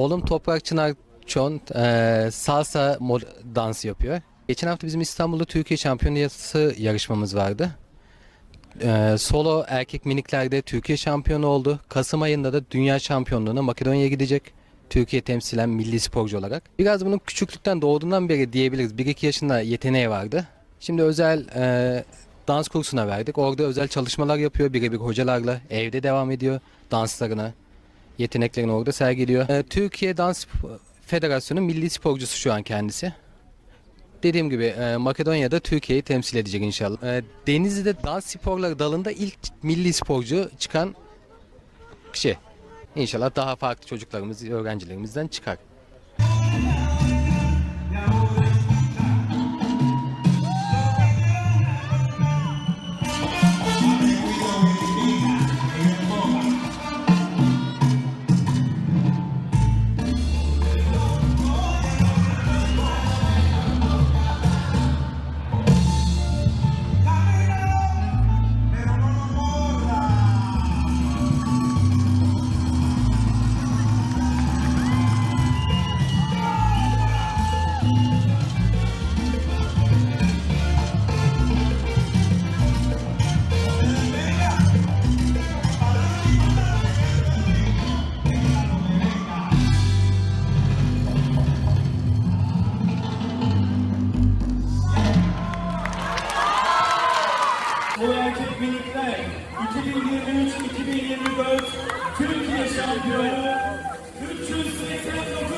Oğlum Toprak Çınar Çon e, salsa mod dansı yapıyor. Geçen hafta bizim İstanbul'da Türkiye Şampiyonası yarışmamız vardı. E, solo erkek miniklerde Türkiye şampiyonu oldu. Kasım ayında da dünya şampiyonluğuna Makedonya'ya gidecek. Türkiye temsilen milli sporcu olarak. Biraz bunun küçüklükten doğduğundan beri diyebiliriz. 1-2 yaşında yeteneği vardı. Şimdi özel e, dans kursuna verdik. Orada özel çalışmalar yapıyor birebir hocalarla. Evde devam ediyor danslarına yeteneklerini orada sergiliyor. Ee, Türkiye Dans Federasyonu milli sporcusu şu an kendisi. Dediğim gibi e, Makedonya'da Türkiye'yi temsil edecek inşallah. E, Denizli'de dans sporları dalında ilk milli sporcu çıkan kişi. İnşallah daha farklı çocuklarımız, öğrencilerimizden çıkar. Bu erkek minikler 2023-2024 Türkiye şampiyonu. 389